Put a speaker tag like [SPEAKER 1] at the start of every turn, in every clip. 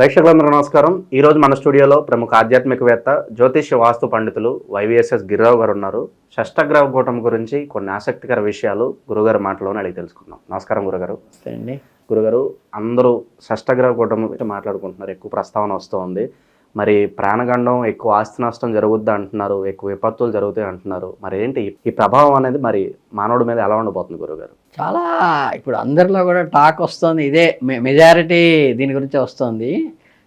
[SPEAKER 1] ప్రేక్షకులందరూ నమస్కారం. ఈ రోజు మన స్టూడియోలో ప్రముఖ ఆధ్యాత్మికవేత్త జ్యోతిష్య వాస్తు పండితులు వైవిఎస్ఎస్ గిరిరావు గారు ఉన్నారు. షష్టగ్రహ కూటం గురించి కొన్ని ఆసక్తికర విషయాలు గురుగారి మాటలోనే అడిగి తెలుసుకుందాం. నమస్కారం గురుగారు.
[SPEAKER 2] అండి.
[SPEAKER 1] గురుగారు అందరూ షష్టగ్రహ కూటమి గురించి మాట్లాడుకుంటున్నారు. ఎక్కువ ప్రస్తావన వస్తుంది. మరి ప్రాణగండం ఎక్కువ ఆస్తి నష్టం జరుగుద్ది అంటున్నారు. ఎక్కువ విపత్తులు జరుగుతాయి అంటున్నారు. మరి ఏంటి ఈ ప్రభావం అనేది మరి మానవుడి మీద ఎలా ఉండబోతుంది గురుగారు?
[SPEAKER 2] చాలా ఇప్పుడు అందరిలో కూడా టాక్ వస్తుంది ఇదే మె- మెజారిటీ దీని గురించి వస్తుంది.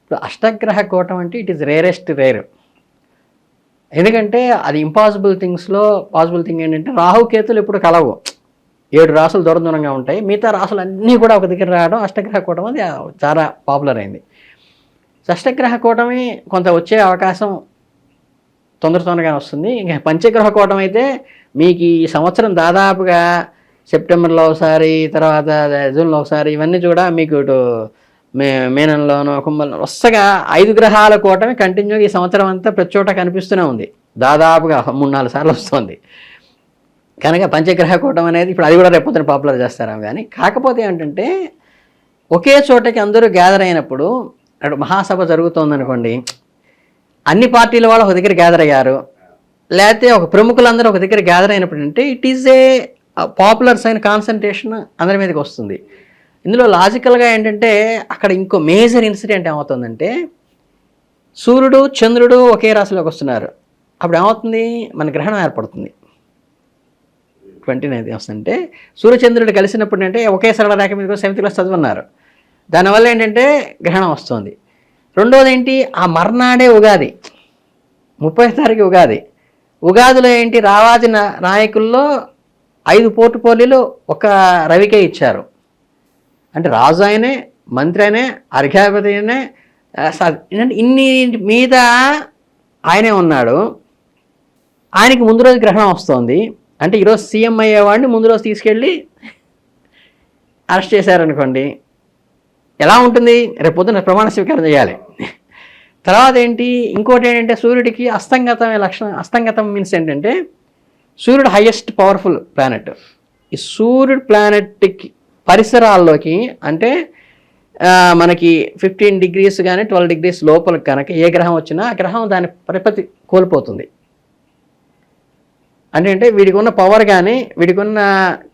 [SPEAKER 2] ఇప్పుడు అష్టగ్రహ కూటం అంటే ఇట్ ఈస్ రేరెస్ట్ రేర్. ఎందుకంటే అది ఇంపాసిబుల్ థింగ్స్లో పాసిబుల్ థింగ్ ఏంటంటే రాహుకేతులు ఇప్పుడు కలవు. ఏడు రాసులు దూరం దూరంగా ఉంటాయి. మిగతా రాసులు అన్నీ కూడా ఒక దగ్గర రావడం అష్టగ్రహ కూటం అది చాలా పాపులర్ అయింది. అష్టగ్రహ కూటమి కొంత వచ్చే అవకాశం తొందర తొందరగా వస్తుంది. ఇంకా పంచగ్రహ కూటం అయితే మీకు ఈ సంవత్సరం దాదాపుగా సెప్టెంబర్లో ఒకసారి తర్వాత జూన్లో ఒకసారి ఇవన్నీ కూడా మీకు ఇటు మే మేనంలోనూ కుంభంలో వరుసగా ఐదు గ్రహాల కూటమి కంటిన్యూగా ఈ సంవత్సరం అంతా ప్రతి చోట కనిపిస్తూనే ఉంది. దాదాపుగా మూడు నాలుగు సార్లు వస్తుంది. కనుక పంచగ్రహ కూటం అనేది ఇప్పుడు అది కూడా రేపొద్దున పాపులర్ చేస్తారా కానీ కాకపోతే ఏంటంటే ఒకే చోటకి అందరూ గ్యాదర్ అయినప్పుడు అటు మహాసభ జరుగుతోందనుకోండి అన్ని పార్టీల వాళ్ళు ఒక దగ్గర గ్యాదర్ అయ్యారు. లేకపోతే ఒక ప్రముఖులందరూ ఒక దగ్గర గ్యాదర్ అయినప్పుడు అంటే ఇట్ ఈజ్ ఏ పాపులర్స్ అయిన కాన్సన్ట్రేషన్ అందరి మీదకి వస్తుంది. ఇందులో లాజికల్గా ఏంటంటే అక్కడ ఇంకో మేజర్ ఇన్సిడెంట్ ఏమవుతుందంటే సూర్యుడు చంద్రుడు ఒకే రాశిలోకి వస్తున్నారు. అప్పుడు ఏమవుతుంది? మన గ్రహణం ఏర్పడుతుంది. ట్వంటీ నైన్త్ వస్తుంటే సూర్యచంద్రుడు కలిసినప్పుడు అంటే ఒకే సరళ రేఖ మీద సెవెంత్ క్లాస్ చదువున్నారు. దానివల్ల ఏంటంటే గ్రహణం వస్తుంది. రెండోది ఏంటి? ఆ మర్నాడే ఉగాది. ముప్పై తారీఖు ఉగాది. ఉగాదిలో ఏంటి? రావాజి నాయకుల్లో ఐదు పోర్టుపోలియోలు ఒక రవికే ఇచ్చారు. అంటే రాజు ఆయనే మంత్రి ఆయనే అర్ఘ్యాధిపతి ఆయనే ఏంటంటే ఇన్ని మీద ఆయనే ఉన్నాడు. ఆయనకి ముందు రోజు గ్రహణం వస్తుంది. అంటే ఈరోజు సీఎం అయ్యేవాడిని ముందు రోజు తీసుకెళ్ళి అరెస్ట్ చేశారనుకోండి. ఎలా ఉంటుంది? రేపు పొద్దున ప్రమాణ స్వీకారం చేయాలి. తర్వాత ఏంటి? ఇంకోటి ఏంటంటే సూర్యుడికి అస్తంగతమే లక్షణం అస్తంగతం మీన్స్ ఏంటంటే సూర్యుడు హైయెస్ట్ పవర్ఫుల్ ప్లానెట్ ఈ సూర్యుడు ప్లానెట్కి పరిసరాల్లోకి అంటే మనకి ఫిఫ్టీన్ డిగ్రీస్ కానీ ట్వెల్వ్ డిగ్రీస్ లోపల కనుక ఏ గ్రహం వచ్చినా ఆ గ్రహం దాని ప్రపతి కోల్పోతుంది. అంటే అంటే వీడికి ఉన్న పవర్ కానీ వీడికి ఉన్న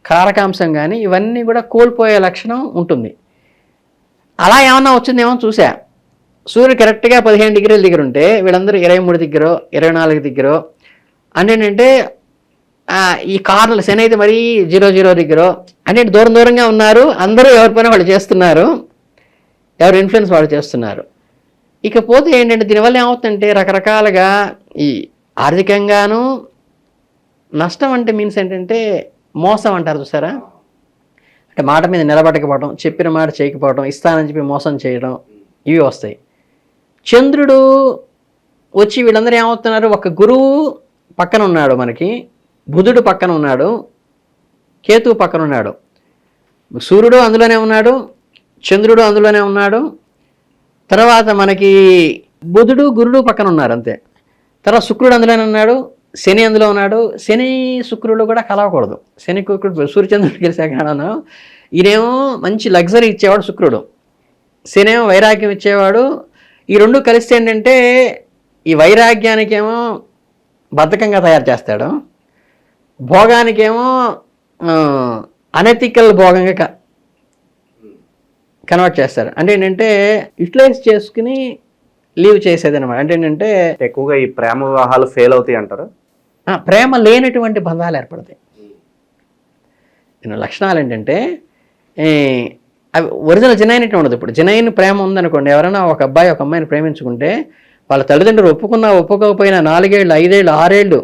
[SPEAKER 2] కారకాంశం కానీ ఇవన్నీ కూడా కోల్పోయే లక్షణం ఉంటుంది. అలా ఏమన్నా వచ్చిందేమో చూసా సూర్యుడు కరెక్ట్గా పదిహేను డిగ్రీల దగ్గర ఉంటే వీళ్ళందరూ ఇరవై మూడు దగ్గర ఇరవై నాలుగు దగ్గర అంటే ఏంటంటే ఈ కార్లు శని అయితే మరీ జీరో జీరో దగ్గర. అంటే దూరం దూరంగా ఉన్నారు. అందరూ ఎవరిపైన వాళ్ళు చేస్తున్నారు. ఎవరు ఇన్ఫ్లుయెన్స్ వాళ్ళు చేస్తున్నారు. ఇకపోతే ఏంటంటే దీనివల్ల ఏమవుతుందంటే రకరకాలుగా ఈ ఆర్థికంగాను నష్టం అంటే మీన్స్ ఏంటంటే మోసం అంటారు చూసారా? అంటే మాట మీద నిలబడకపోవడం చెప్పిన మాట చేయకపోవడం ఇస్తానని చెప్పి మోసం చేయడం ఇవి వస్తాయి. చంద్రుడు వచ్చి వీళ్ళందరూ ఏమవుతున్నారు? ఒక గురువు పక్కన ఉన్నాడు మనకి. బుధుడు పక్కన ఉన్నాడు కేతువు పక్కన ఉన్నాడు. సూర్యుడు అందులోనే ఉన్నాడు చంద్రుడు అందులోనే ఉన్నాడు. తర్వాత మనకి బుధుడు గురుడు పక్కన ఉన్నారు అంతే. తర్వాత శుక్రుడు అందులోనే ఉన్నాడు శని అందులో ఉన్నాడు. శని శుక్రుడు కూడా కలవకూడదు. శని శుక్రుడు సూర్యచంద్రుడు గెలిచా కాడను ఈయనేమో మంచి లగ్జరీ ఇచ్చేవాడు శుక్రుడు. శనేమో వైరాగ్యం ఇచ్చేవాడు. ఈ రెండు కలిస్తే ఏంటంటే ఈ వైరాగ్యానికేమో బద్ధకంగా తయారు చేస్తాడు. భోగానికేమో అనెథికల్ భోగంగా క- కన్వర్ట్ చేస్తారు. అంటే ఏంటంటే యూటిలైజ్ చేసుకుని లీవ్ చేసేది అనమాట అంటే ఏంటంటే
[SPEAKER 1] ఎక్కువగా ఈ ప్రేమ వివాహాలు ఫెయిల్ అవుతాయి అంటారు?
[SPEAKER 2] ప్రేమ లేనటువంటి బంధాలు ఏర్పడతాయి. దీని లక్షణాలు ఏంటంటే అవి ఒరిజినల్ జనైనట్టు ఉండదు ఇప్పుడు. జనైన్ ప్రేమ ఉందనుకోండి ఎవరైనా ఒక అబ్బాయి ఒక అమ్మాయిని ప్రేమించుకుంటే వాళ్ళ తల్లిదండ్రులు ఒప్పుకున్నా ఒప్పుకోకపోయినా నాలుగేళ్ళు ఐదేళ్ళు ఆరేళ్ళు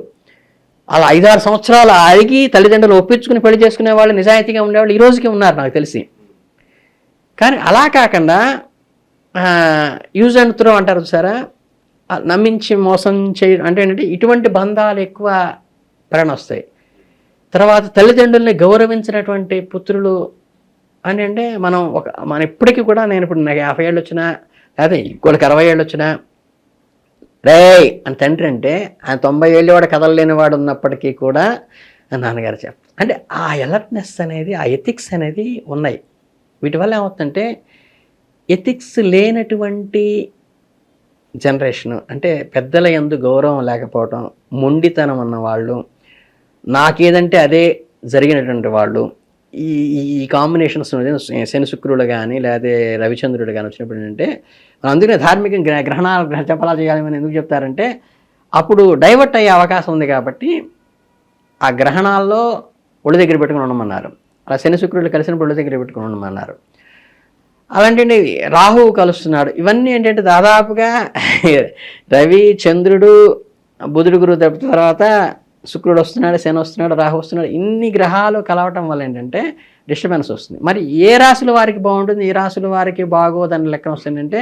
[SPEAKER 2] అలా ఐదారు సంవత్సరాలు అడిగి తల్లిదండ్రులు ఒప్పించుకుని పెళ్ళి చేసుకునే వాళ్ళు నిజాయితీగా ఉండేవాళ్ళు ఈ రోజుకి ఉన్నారు నాకు తెలిసి. కానీ అలా కాకుండా యూజ్ అండ్ త్రో అంటారు సారా నమ్మించి మోసం చేయడం అంటే ఏంటంటే ఇటువంటి బంధాలు ఎక్కువ ప్రేరణ వస్తాయి. తర్వాత తల్లిదండ్రుల్ని గౌరవించినటువంటి పుత్రులు అని అంటే మనం ఒక మన ఇప్పటికీ కూడా నేను ఇప్పుడు నాకు యాభై ఏళ్ళు వచ్చినా లేదా ఇంకోళ్ళకి అరవై ఏళ్ళు వచ్చినా రే అని తండ్రి అంటే ఆయన తొంభై ఏళ్ళు వాడు కదలలేని వాడు ఉన్నప్పటికీ కూడా నాన్నగారు చెప్ అంటే ఆ అలర్ట్నెస్ అనేది ఆ ఎథిక్స్ అనేది ఉన్నాయి. వీటి వల్ల ఏమవుతుందంటే ఎథిక్స్ లేనటువంటి జనరేషన్ అంటే పెద్దల ఎందు గౌరవం లేకపోవటం మొండితనం ఉన్న వాళ్ళు నాకేదంటే అదే జరిగినటువంటి వాళ్ళు ఈ ఈ- ఈ కాంబినేషన్స్ శని శుక్రుడు కానీ లేదా రవిచంద్రుడు కానీ వచ్చినప్పుడు ఏంటంటే అందుకనే ధార్మిక గ్రహ గ్రహణాలు చెప్పాలా చేయాలని ఎందుకు చెప్తారంటే అప్పుడు డైవర్ట్ అయ్యే అవకాశం ఉంది కాబట్టి ఆ గ్రహణాల్లో ఒళ్ళు దగ్గర పెట్టుకుని ఉండమన్నారు. అలా శని శుక్రుడు కలిసినప్పుడు ఒళ్ళు దగ్గర పెట్టుకుని ఉండమన్నారు. అలాంటి రాహువు కలుస్తున్నాడు. ఇవన్నీ ఏంటంటే దాదాపుగా రవి చంద్రుడు బుధుడు గురువు తర్వాత శుక్రుడు వస్తున్నాడు శని వస్తున్నాడు రాహు వస్తున్నాడు. ఇన్ని గ్రహాలు కలవటం వల్ల ఏంటంటే డిస్టర్బెన్స్ వస్తుంది. మరి ఏ రాశుల వారికి బాగుంటుంది ఏ రాశుల వారికి బాగోదని లెక్కన వస్తుందంటే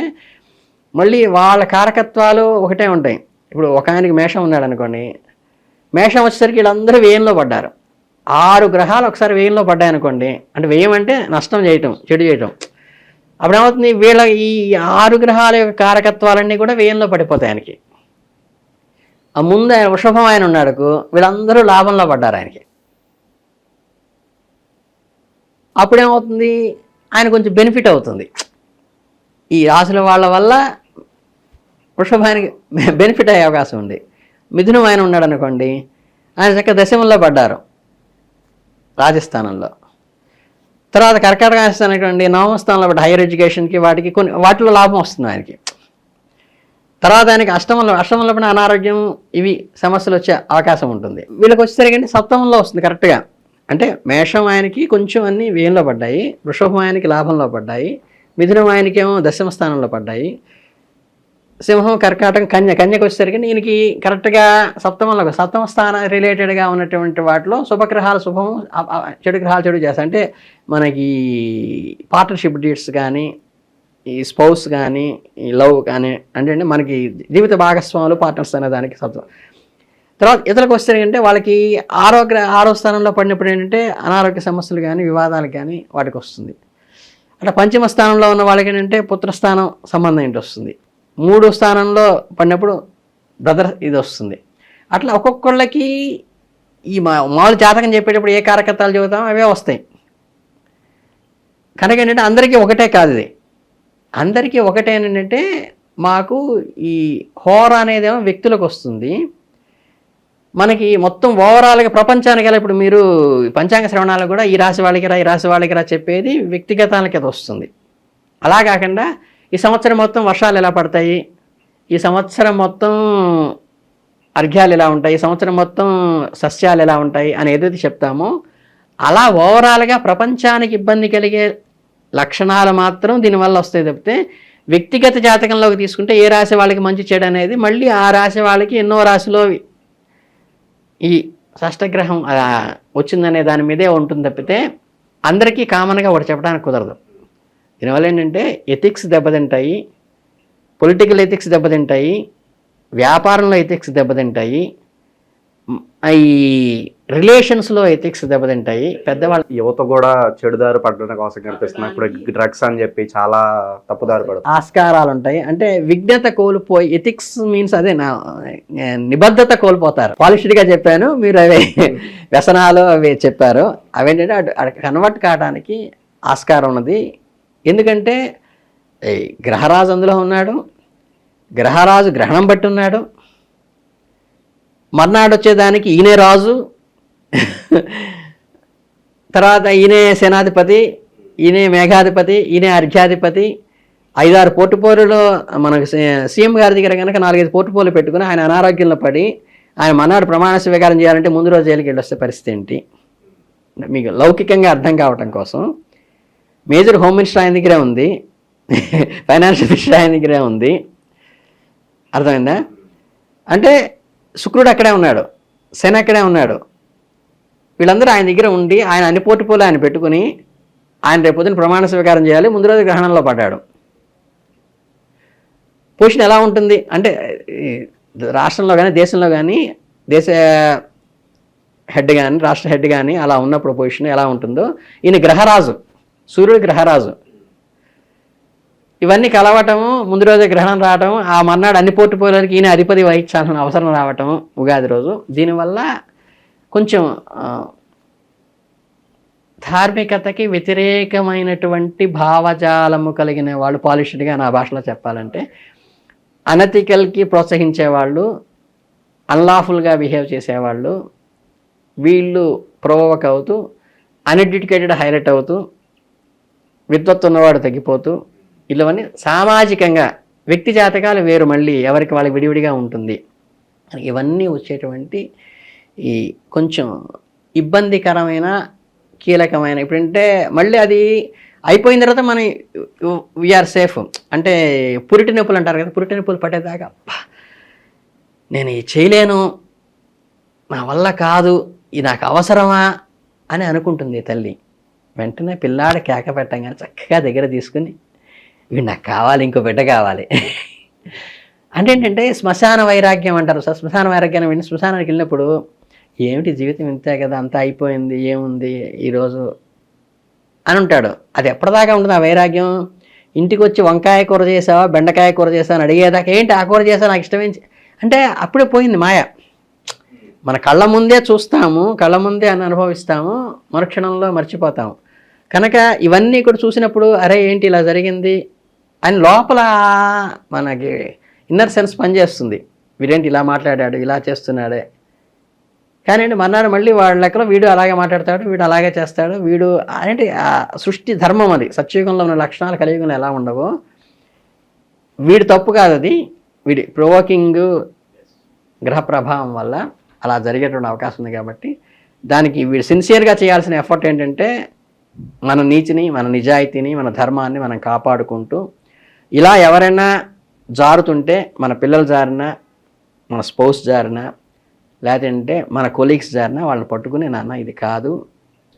[SPEAKER 2] మళ్ళీ వాళ్ళ కారకత్వాలు ఒకటే ఉంటాయి. ఇప్పుడు ఒక ఆయనకి మేషం ఉన్నాడు అనుకోండి. మేషం వచ్చేసరికి వీళ్ళందరూ వేయంలో పడ్డారు. ఆరు గ్రహాలు ఒకసారి వేయంలో పడ్డాయి అనుకోండి. అంటే వేయం అంటే నష్టం చేయటం చెడు చేయటం. అప్పుడు ఏమవుతుంది వీళ్ళ ఈ ఆరు గ్రహాల యొక్క కారకత్వాలన్నీ కూడా వేయంలో పడిపోతాయి ఆయనకి. ఆ ముందు ఆయన వృషభం ఆయన ఉన్నాడుకు వీళ్ళందరూ లాభంలో పడ్డారు ఆయనకి. అప్పుడేమవుతుంది? ఆయన కొంచెం బెనిఫిట్ అవుతుంది. ఈ రాసుల వాళ్ళ వల్ల వృషభానికి బెనిఫిట్ అయ్యే అవకాశం ఉంది. మిథునం ఆయన ఉన్నాడు అనుకోండి ఆయన చక్క దశమంలో పడ్డారు రాజస్థానంలో. తర్వాత కర్కాటక రాజస్థానం అనుకోండి నవమ స్థానంలో పడ్డ హైయర్ ఎడ్యుకేషన్కి వాటికి కొన్ని వాటిలో లాభం వస్తుంది ఆయనకి. తర్వాత ఆయనకి అష్టమంలో అష్టమంలో పైన అనారోగ్యం ఇవి సమస్యలు వచ్చే అవకాశం ఉంటుంది. వీళ్ళకి వచ్చేసరికి సప్తమంలో వస్తుంది కరెక్ట్గా అంటే మేషం ఆయనకి కొంచెం అన్ని వ్యయంలో పడ్డాయి వృషభం ఆయనకి లాభంలో పడ్డాయి మిథునం ఆయనకేమో దశమ స్థానంలో పడ్డాయి. సింహం కర్కాటకం కన్య కన్యకు వచ్చేసరికి ఈయనకి కరెక్ట్గా సప్తమంలో సప్తమ స్థాన రిలేటెడ్గా ఉన్నటువంటి వాటిలో శుభగ్రహాలు శుభం చెడు గ్రహాలు చెడు చేస్తాయి. అంటే మనకి పార్ట్నర్షిప్ డీట్స్ కానీ ఈ స్పౌస్ కానీ ఈ లవ్ కానీ అంటే మనకి జీవిత భాగస్వాములు పార్ట్నర్స్ అనే దానికి సప్తం తర్వాత ఇతరులకు వస్తే ఏంటంటే వాళ్ళకి ఆరోగ్య ఆరో స్థానంలో పడినప్పుడు ఏంటంటే అనారోగ్య సమస్యలు కానీ వివాదాలు కానీ వాటికి వస్తుంది. అట్లా పంచమ స్థానంలో ఉన్న వాళ్ళకి ఏంటంటే పుత్రస్థానం సంబంధం ఏంటి వస్తుంది. మూడో స్థానంలో పడినప్పుడు బ్రదర్ ఇది వస్తుంది. అట్లా ఒక్కొక్కళ్ళకి ఈ మా మామూలు జాతకం చెప్పేటప్పుడు ఏ కార్యకర్తలు చెబుతామో అవే వస్తాయి. కనుక ఏంటంటే అందరికీ ఒకటే కాదు ఇది. అందరికీ ఒకటే ఏంటంటే మాకు ఈ హోర అనేదేమో వ్యక్తులకు వస్తుంది. మనకి మొత్తం ఓవరాల్గా ప్రపంచానికి వెళ్ళి ఇప్పుడు మీరు పంచాంగ శ్రవణాలు కూడా ఈ రాశి వాళ్ళకి రా ఈ రాశి వాళ్ళకి రా చెప్పేది వ్యక్తిగతానికి అది వస్తుంది. అలా కాకుండా ఈ సంవత్సరం మొత్తం వర్షాలు ఎలా పడతాయి? ఈ సంవత్సరం మొత్తం అర్ఘ్యాలు ఎలా ఉంటాయి? ఈ సంవత్సరం మొత్తం సస్యాలు ఎలా ఉంటాయి? అని ఏదైతే చెప్తామో అలా ఓవరాల్గా ప్రపంచానికి ఇబ్బంది కలిగే లక్షణాలు మాత్రం దీనివల్ల వస్తాయి తప్పితే వ్యక్తిగత జాతకంలోకి తీసుకుంటే ఏ రాశి వాళ్ళకి మంచి చెడు అనేది మళ్ళీ ఆ రాశి వాళ్ళకి ఎన్నో రాశిలో ఈ షష్టగ్రహం వచ్చిందనే దాని మీదే ఉంటుంది తప్పితే అందరికీ కామన్గా ఒకటి చెప్పడానికి కుదరదు. దీనివల్ల ఏంటంటే ఎథిక్స్ దెబ్బతింటాయి పొలిటికల్ ఎథిక్స్ దెబ్బతింటాయి వ్యాపారంలో ఎథిక్స్ దెబ్బతింటాయి ఈ రిలేషన్స్లో ఎథిక్స్ దెబ్బతింటాయి. పెద్దవాళ్ళు
[SPEAKER 1] యువత కూడా చెడుదారి పడడం కోసం కనిపిస్తుంది ఇప్పుడు డ్రగ్స్ అని చెప్పి చాలా తప్పుదారి పడుతుంది.
[SPEAKER 2] ఆస్కారాలు ఉంటాయి అంటే విఘ్నత కోల్పోయి ఎథిక్స్ మీన్స్ అదే నా నిబద్ధత కోల్పోతారు. పాలిష్డ్గా చెప్పాను మీరు అవి వ్యసనాలు అవి చెప్పారు. అవేంటంటే అటు అటు కన్వర్ట్ కావడానికి ఆస్కారం ఉన్నది. ఎందుకంటే గ్రహరాజు అందులో ఉన్నాడు. గ్రహరాజు గ్రహణం బట్టి ఉన్నాడు. మర్నాడు వచ్చేదానికి ఈయనే రాజు. తర్వాత ఈయనే సేనాధిపతి ఈయనే మేఘాధిపతి ఈయనే అర్ఘ్యాధిపతి. ఐదారు పోర్టుపోరులో మనకు సీఎం గారి దగ్గర కనుక నాలుగైదు పోర్టుపోలు పెట్టుకుని ఆయన అనారోగ్యంలో పడి ఆయన మన్నాడు ప్రమాణ స్వీకారం చేయాలంటే ముందు రోజు జైలుకి వెళ్ళి వస్తే పరిస్థితి ఏంటి? మీకు లౌకికంగా అర్థం కావటం కోసం. మేజర్ హోమ్ మినిస్టర్ ఆయన దగ్గరే ఉంది. ఫైనాన్షియల్ మినిస్టర్ ఆయన దగ్గరే ఉంది. అర్థమైందా? అంటే శుక్రుడు అక్కడే ఉన్నాడు. శని అక్కడే ఉన్నాడు. వీళ్ళందరూ ఆయన దగ్గర ఉండి ఆయన అన్ని పోర్టుపోలు ఆయన పెట్టుకుని ఆయన రేపు ప్రమాణ స్వీకారం చేయాలి. ముందు రోజు గ్రహణంలో పడ్డాడు. పొజిషన్ ఎలా ఉంటుంది? అంటే రాష్ట్రంలో కానీ దేశంలో కానీ దేశ హెడ్ కానీ రాష్ట్ర హెడ్ కానీ అలా ఉన్నప్పుడు పొజిషన్ ఎలా ఉంటుందో? ఈయన గ్రహరాజు. సూర్యుడు గ్రహరాజు. ఇవన్నీ కలవటము ముందు రోజే గ్రహణం రావటం ఆ మర్నాడు అన్ని పోర్టుపోలకి ఈయన అధిపతి వహించాల్సిన అవసరం రావటం ఉగాది రోజు. దీనివల్ల కొంచెం ధార్మికతకి వ్యతిరేకమైనటువంటి భావజాలము కలిగిన వాళ్ళు పాలిష్డ్గా నా భాషలో చెప్పాలంటే అనతికల్కి ప్రోత్సహించేవాళ్ళు అన్లాఫుల్గా బిహేవ్ చేసేవాళ్ళు వీళ్ళు ప్రొవోక్ అవుతూ అన్ఎడ్యుకేటెడ్ హైలైట్ అవుతూ విద్వత్తు ఉన్నవాడు తగ్గిపోతూ ఇవన్నీ సామాజికంగా వ్యక్తి జాతకాలు వేరు మళ్ళీ ఎవరికి వాళ్ళకి విడివిడిగా ఉంటుంది. ఇవన్నీ వచ్చేటువంటి ఈ కొంచెం ఇబ్బందికరమైన కీలకమైన ఇప్పుడంటే మళ్ళీ అది అయిపోయిన తర్వాత మనం వీఆర్ సేఫ్. అంటే పురిటి నొప్పులు అంటారు కదా పురిటి నొప్పులు పట్టేదాకా నేను ఇది చేయలేను నా వల్ల కాదు ఇది నాకు అవసరమా అని అనుకుంటుంది తల్లి. వెంటనే పిల్లాడు కేక పెట్టంగానే చక్కగా దగ్గర తీసుకుని ఇవి నాకు కావాలి ఇంకో బిడ్డ కావాలి. అంటే ఏంటంటే శ్మశాన వైరాగ్యం అంటారు సార్. శ్మశాన వైరాగ్యం విని శ్మశానానికి వెళ్ళినప్పుడు ఏమిటి జీవితం ఇంతే కదా అంతా అయిపోయింది ఏముంది ఈరోజు అని ఉంటాడు. అది ఎప్పటిదాకా ఉంటుంది ఆ వైరాగ్యం? ఇంటికి వచ్చి వంకాయ కూర చేసావా బెండకాయ కూర చేసావా అని అడిగేదాకా ఏంటి ఆ కూర చేసా నాకు ఇష్టమేంచి అంటే అప్పుడే పోయింది మాయ. మన కళ్ళ ముందే చూస్తాము కళ్ళ ముందే అని అనుభవిస్తాము మరుక్షణంలో మర్చిపోతాము. కనుక ఇవన్నీ కూడా చూసినప్పుడు అరే ఏంటి ఇలా జరిగింది? ఆయన లోపల మనకి ఇన్నర్ సెన్స్ పనిచేస్తుంది. వీడేంటి ఇలా మాట్లాడాడు ఇలా చేస్తున్నాడే. కానీ మన్నాడు మళ్ళీ వాళ్ళ లెక్కలో వీడు అలాగే మాట్లాడతాడు వీడు అలాగే చేస్తాడు వీడు అంటే ఆ సృష్టి ధర్మం అది. సత్యయుగంలో ఉన్న లక్షణాలు కలియుగంలో ఎలా ఉండవో. వీడు తప్పు కాదు అది. వీడి ప్రొవోకింగ్ గ్రహ ప్రభావం వల్ల అలా జరిగేటువంటి అవకాశం ఉంది కాబట్టి దానికి వీడు సిన్సియర్గా చేయాల్సిన ఎఫర్ట్ ఏంటంటే మన నీతిని మన నిజాయితీని మన ధర్మాన్ని మనం కాపాడుకుంటూ ఇలా ఎవరైనా జారుతుంటే మన పిల్లలు జారినా మన స్పౌస్ జారినా లేదంటే మన కొలీగ్స్ జారినా వాళ్ళని పట్టుకుని నాన్న ఇది కాదు.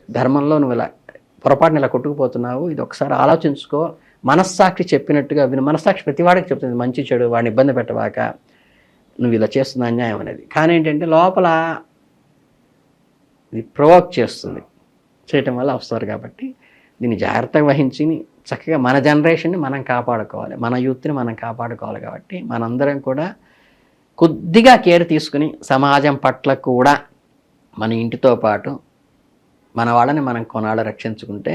[SPEAKER 2] ధర్మంలో నువ్వు ఇలా పొరపాటున ఇలా కొట్టుకుపోతున్నావు ఇది ఒకసారి ఆలోచించుకో. మనస్సాక్షి చెప్పినట్టుగా విను. మనస్సాక్షి ప్రతివాడికి చెప్తుంది మంచి చెడు వాడిని ఇబ్బంది పెట్టవాక నువ్వు ఇలా చేస్తున్న అన్యాయం అనేది. కానీ ఏంటంటే లోపల ఇది ప్రొవోక్ చేస్తుంది. చేయటం వల్ల వస్తారు కాబట్టి దీన్ని జాగ్రత్తగా వహించి చక్కగా మన జనరేషన్ని మనం కాపాడుకోవాలి. మన యూత్ని మనం కాపాడుకోవాలి కాబట్టి మనందరం కూడా కొద్దిగా కేర్ తీసుకుని సమాజం పట్ల కూడా మన ఇంటితో పాటు మన వాళ్ళని మనం కొనాళ్ళు రక్షించుకుంటే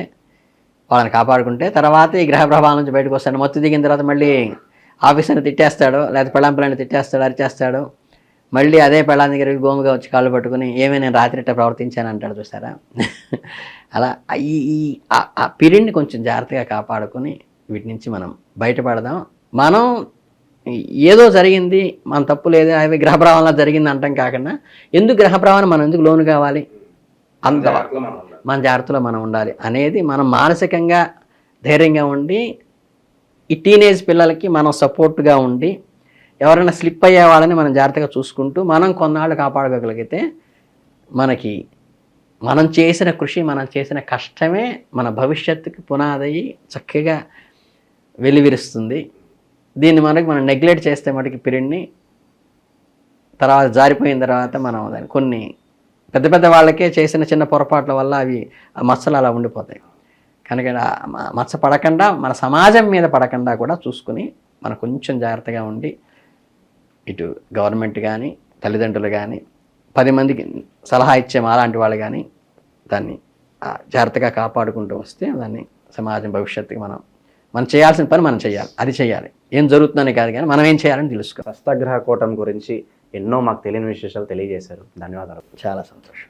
[SPEAKER 2] వాళ్ళని కాపాడుకుంటే తర్వాత ఈ గ్రహ ప్రభావం నుంచి బయటకు వస్తాడు. మత్తు దిగిన తర్వాత మళ్ళీ ఆఫీసర్ని తిట్టేస్తాడు లేదా పిల్లంపిల్లని తిట్టేస్తాడు అరిచేస్తాడు మళ్ళీ అదే పెళ్ళాం దగ్గరికి గోముగా వచ్చి కాళ్ళు పట్టుకుని ఏమీ నేను రాత్రిట ప్రవర్తించాను అంటాడు చూసారా? అలా ఈ ఈ ఆ- పీరియడ్ని కొంచెం జాగ్రత్తగా కాపాడుకొని వీటి నుంచి మనం బయటపడదాం. మనం ఏదో జరిగింది మన తప్పు లేదు అవి గ్రహ ప్రభావంలో జరిగింది అంటాం కాకుండా ఎందుకు గ్రహ ప్రభావం మనం ఎందుకు లోను కావాలి? అంత మన జాగ్రత్తలో మనం ఉండాలి అనేది మనం మానసికంగా ధైర్యంగా ఉండి ఈ టీనేజ్ పిల్లలకి మనం సపోర్ట్గా ఉండి ఎవరైనా స్లిప్ అయ్యే వాళ్ళని మనం జాగ్రత్తగా చూసుకుంటూ మనం కొన్నాళ్ళు కాపాడుకోగలిగితే మనకి మనం చేసిన కృషి మనం చేసిన కష్టమే మన భవిష్యత్తుకి పునాదయ్యి చక్కగా వెలివిరుస్తుంది. దీన్ని మనకి మనం నెగ్లెక్ట్ చేస్తే మటుకి పీరియడ్ని తర్వాత జారిపోయిన తర్వాత మనం దాన్ని కొన్ని పెద్ద పెద్ద వాళ్ళకే చేసిన చిన్న పొరపాట్ల వల్ల అవి ఆ మచ్చలు అలా ఉండిపోతాయి. కనుక మచ్చ పడకుండా మన సమాజం మీద పడకుండా కూడా చూసుకుని మనం కొంచెం జాగ్రత్తగా ఉండి ఇటు గవర్నమెంట్ కానీ తల్లిదండ్రులు కానీ పది మందికి సలహా ఇచ్చే మాలాంటి వాళ్ళు కానీ దాన్ని జాగ్రత్తగా కాపాడుకుంటూ వస్తే దాన్ని సమాజం భవిష్యత్తుకి మనం మనం చేయాల్సిన పని మనం చేయాలి. అది చేయాలి. ఏం జరుగుతుందని కాదు కానీ మనం ఏం చేయాలని తెలుసుకోవాలి.
[SPEAKER 1] హస్తగ్రహ కూటమి గురించి ఎన్నో మాకు తెలియని విశేషాలు తెలియజేశారు. ధన్యవాదాలు.
[SPEAKER 2] చాలా సంతోషం.